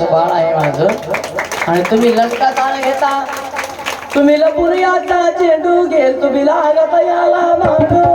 असणाऱ्या बाळ आहे माझं. आणि तुम्ही लटका ताण घेता. तुम्ही लपून याचा चेंडू घेल. तुम्ही लागत याला मागू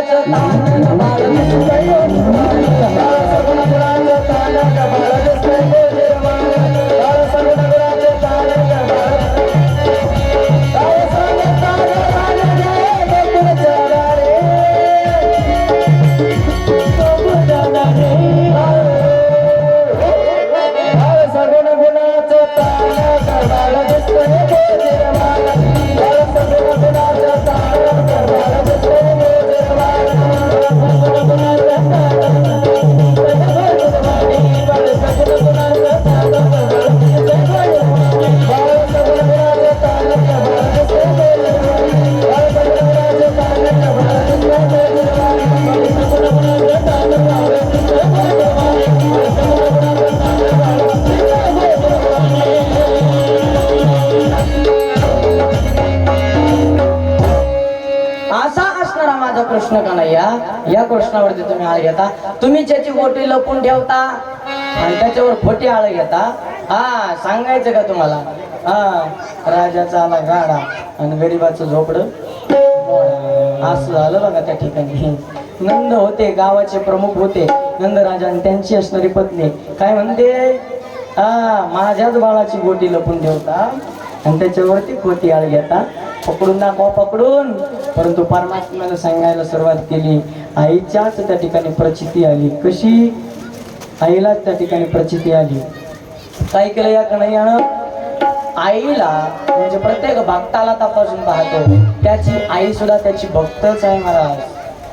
在这大。तुम्ही ज्याची गोटी लपून ठेवता आणि त्याच्यावर खोटी आळ घेता हा सांगायचं का तुम्हाला? हा राजाचा आला गाडा आणि गरीबाचं झोपड. असं झालं बघा त्या ठिकाणी. नंद होते गावाचे प्रमुख होते. नंद राजा आणि त्यांची असणारी पत्नी. काय म्हणते? हा माझ्याच बाळाची गोटी लपून ठेवता आणि त्याच्यावरती खोटी आळ घेता. पकडून दाखवा पकडून. परंतु परमात्म्यानं सांगायला सुरुवात केली. आईच्याच त्या ठिकाणी प्रचिती आली. कशी? आईलाच त्या ठिकाणी प्रचिती आली. काय केलं या कन्हैयानं? आईला म्हणजे प्रत्येक भक्ताला तपासून पाहतो. त्याची आई सुद्धा त्याची भक्तच आहे महाराज.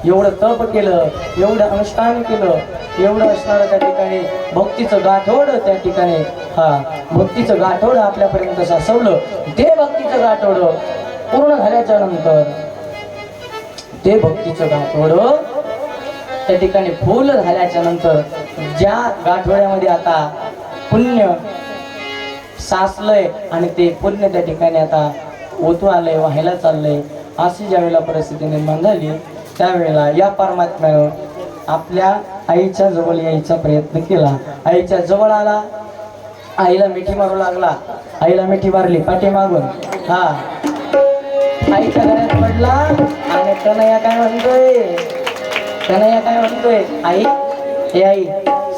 एवढं तप केलं एवढं अनुष्ठान केलं एवढं असणारं त्या ठिकाणी भक्तीचं गाठोड त्या ठिकाणी हा भक्तीचं गाठोड आपल्यापर्यंत सासवलं ते भक्तीचं गाठोड पूर्ण झाल्याच्यानंतर ते भक्तीचं गाठोड त्या ठिकाणी फुल झाल्याच्यानंतर ज्या गाठोड्यामध्ये आता पुण्य साचलंय आणि ते पुण्य त्या ठिकाणी आता ओतू आलंय व्हायला चाललंय अशी ज्या वेळेला परिस्थिती निर्माण झाली त्यावेळेला या परमात्म्यानं आपल्या आईच्या जवळ यायचा प्रयत्न केला. आईच्या जवळ आला आईला मिठी मारू लागला. आईला मिठी मारली पाठी मागून. हा. आईच्या घरात पडला आणि या काय म्हणतोय? कन्हैया काय म्हणतोय आई? हे आई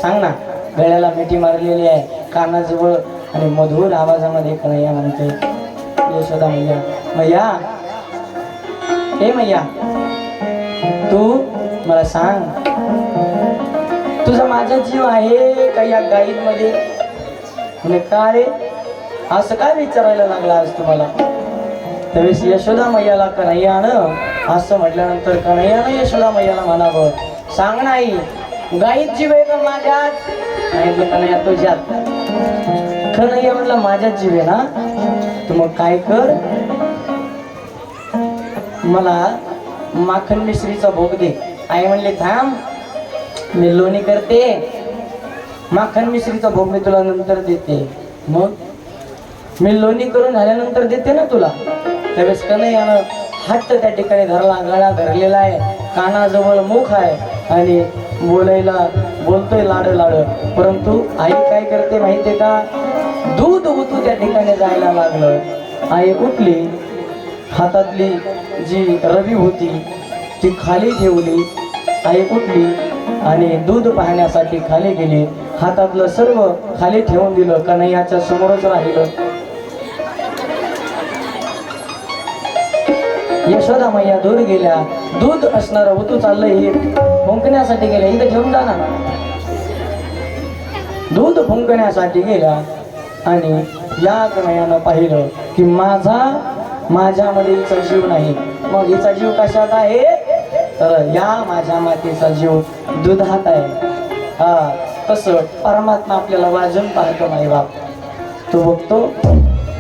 सांग ना. गळ्याला मिठी मारलेली आहे. कानाजवळ आणि मधुर आवाजामध्ये कन्हैया म्हणते यशोदा मैया. मैया? हे मैया तू मला सांग. तुझा माझा जीव आहे का या गाईमध्ये म्हणजे का रे? असं काय विचारायला लागला आज तुम्हाला? त्यावेळेस यशोदा मैयाला कन्हैयानं असं म्हटल्यानंतर कन्हैयानं यशोदा मैयाला म्हणावं सांग नाही गाईत जीव आहे का माझ्यात? सांगितलं कन्हैया तुझ्यात कन्हैया म्हटलं माझ्यात जीव आहे ना? तू मग काय कर? मला माखन मिश्रीचा भोग दे. आई म्हणले थांब मी लोणी करते. माखन मिश्रीचा भोग मी तुला नंतर देते. मग? मी लोणी करून झाल्यानंतर देते ना तुला? त्यावेळेस कन्हैयानं हट्ट त्या ठिकाणी धरला गळा धरलेला आहे. कानाजवळ मुख आहे. आणि बोलायला बोलतोय लाड लाड. परंतु आई काय करते माहितीये का? दूध उतू त्या ठिकाणी जायला लागलं. आई उठली. हातातली जी रवी होती ती खाली ठेवली. आई उठली आणि दूध पाहण्यासाठी खाली गेली. हातातलं सर्व खाली ठेवून दिलं. कन्हैयाच्या समोरच राहिलं. यशोदा मैया दूर गेल्या. दूध असणारं होतू चाललंय हे फुंकण्यासाठी गेल्या. इथं घेऊन जा ना. दूध फुंकण्यासाठी गेला आणि या कणयानं पाहिलं की माझा माझ्यामध्ये हिचा जीव नाही. मग हिचा जीव कशात आहे? तर या माझ्या मातेचा जीव दुधात आहे. हा तसं परमात्मा आपल्याला वाजून पाहतो नाही बाप. तो बघतो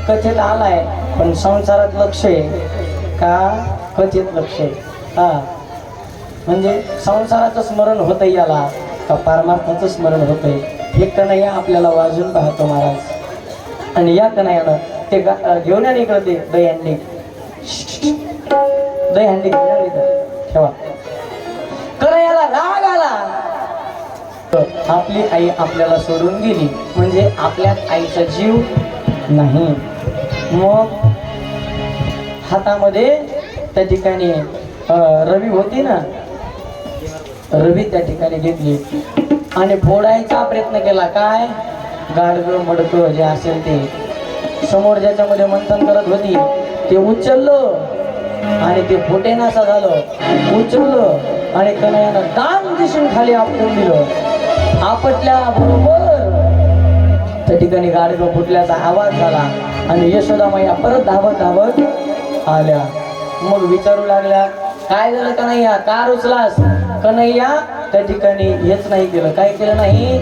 कथेत आलाय पण संसारात लक्ष आहे. का? क्वचित लक्ष आहे. हा. म्हणजे संसाराचं स्मरण होतंय याला. का परमार्थाचं स्मरण होतंय? हे कन्हैया आपल्याला वाजून पाहतो महाराज. आणि या कन्हैयानं ते गा- घेऊन या ना इकडं ते दहीहंडी. दहीहंडी घेऊन इथं. ठेवा. कन्हैयाला राग आला. तर आपली आई आपल्याला सोडून गेली. म्हणजे आपल्यात आईचा जीव नाही. मग हातामध्ये त्या ठिकाणी रवी होती ना? रवी त्या ठिकाणी घेतली. आणि फोडायचा प्रयत्न केला. काय? गाडगं मडकं जे असेल ते. समोर ज्याच्यामध्ये मंथन करत होती ते उचललं. आणि ते फुटेनासा झालं. उचललं. आणि कनयानं दान दिसून खाली आपटून दिलं. आपटल्या बरोबर त्या ठिकाणी गाडगं फुटल्याचा आवाज झाला. आणि यशोदामाया परत धावत धावत आल्या. मग विचारू लागल्या काय झालं कन्हैया? का रुचलास कन्हैया त्या ठिकाणी हेच नाही केलं. काय केलं नाही?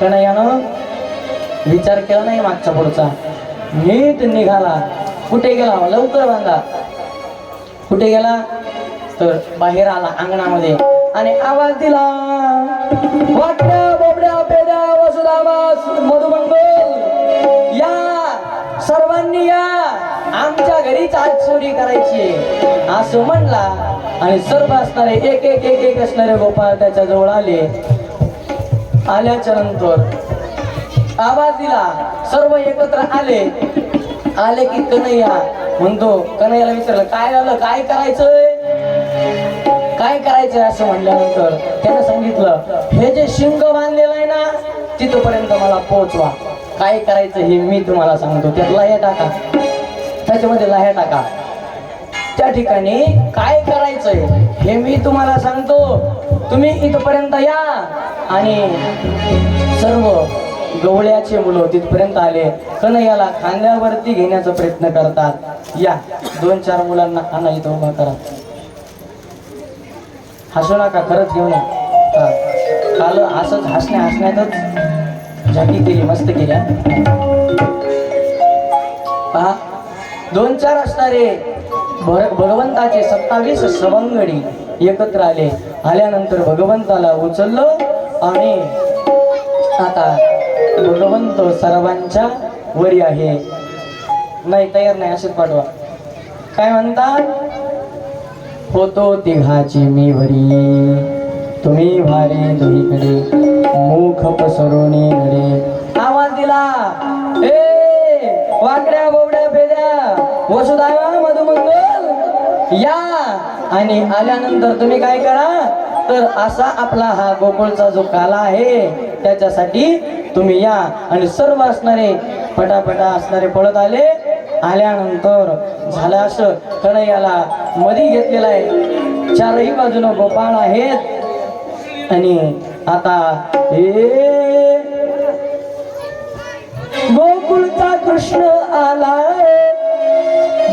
कन्हैयानं विचार केला नाही मागचा पुढचा. नीट निघाला. कुठे गेला? लवकर बांधा. कुठे गेला? तर बाहेर आला अंगणामध्ये आणि आवाज दिला. वाकड्या बोबड्या पेड्या वसुधामास मधुमंगल या सर्वांनी या आमच्या घरीच आज चोरी करायची. असं म्हणला. आणि सर्व असणारे एक एक एक एक असणारे गोपाळ त्याच्याजवळ आले. आल्याच्यानंतर आवाज दिला. सर्व एकत्र आले. आले की कन्हैया. म्हणतो कन्हैयाला विचारलं काय झालं? काय करायचंय? काय करायचंय? असं म्हणल्यानंतर त्यानं सांगितलं हे जे शिंग बांधलेलं आहे ना तिथपर्यंत मला पोहोचवा. काय करायचं हे मी तुम्हाला सांगतो. त्यातला हे टाका. त्याच्यामध्ये लाह्या टाका. त्या ठिकाणी काय करायचंय हे मी तुम्हाला सांगतो. तुम्ही इथपर्यंत या आणि सर्व गवळ्याचे मुलं तिथपर्यंत आले. कन्हैयाला खांद्यावरती घेण्याचा प्रयत्न करतात. या. दोन चार मुलांना आणा इथं उभा करा. हसू नका खरंच घेऊन या. काल असंच हसण्या हसण्यातच झाकी केली मस्त केल्या पहा. दोन चार असणारे भर- भगवंताचे सत्तावीस सवंगडी एकत्र आले. आल्यानंतर भगवंताला उचललं आणि आता भगवंत सर्वांच्या वरी आहे. नाही तयार नाही असेच पाठवा. काय म्हणतात होतो तिघाची मी वरी. तुम्ही भारे दुहीकडे मुख पसरुणी. वसुधावा मधुमंगल. या. आणि आल्यानंतर तुम्ही काय करा? तर असा आपला हा गोकुळचा जो काला आहे त्याच्यासाठी तुम्ही या. आणि सर्व असणारे पटापटा असणारे पळत आले. आल्यानंतर झालं असं कन्हैयाला मधी घेतलेला आहे. चारही बाजूनं गोपाळ आहेत. आणि आता हे गोकुळचा कृष्ण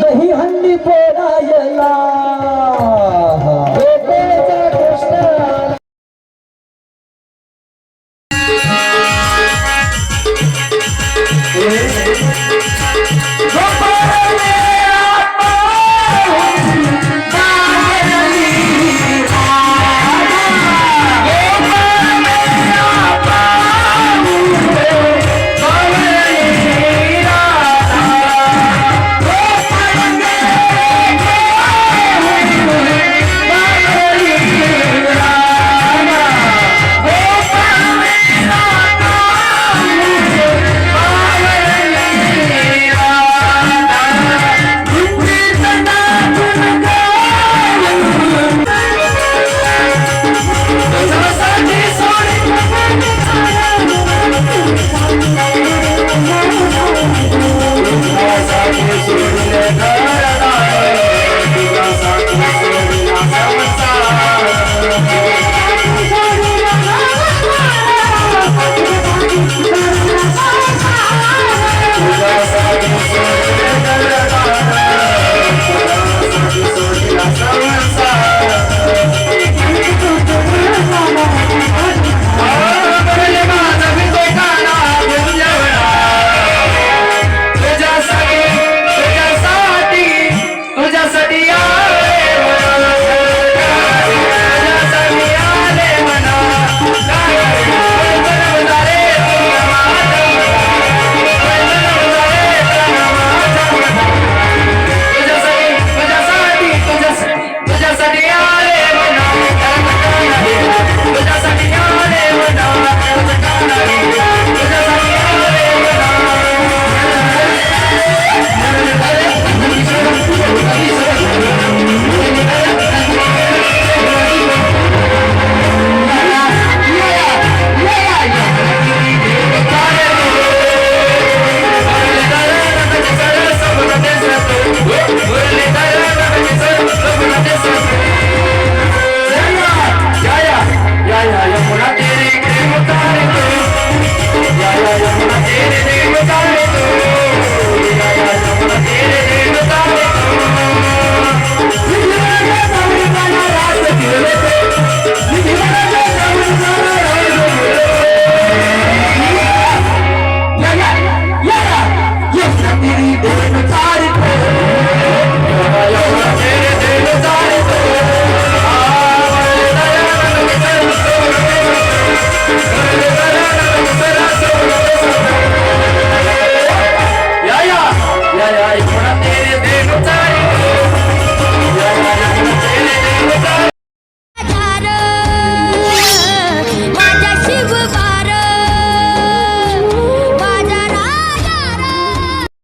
नहीं हन्नी पोरायला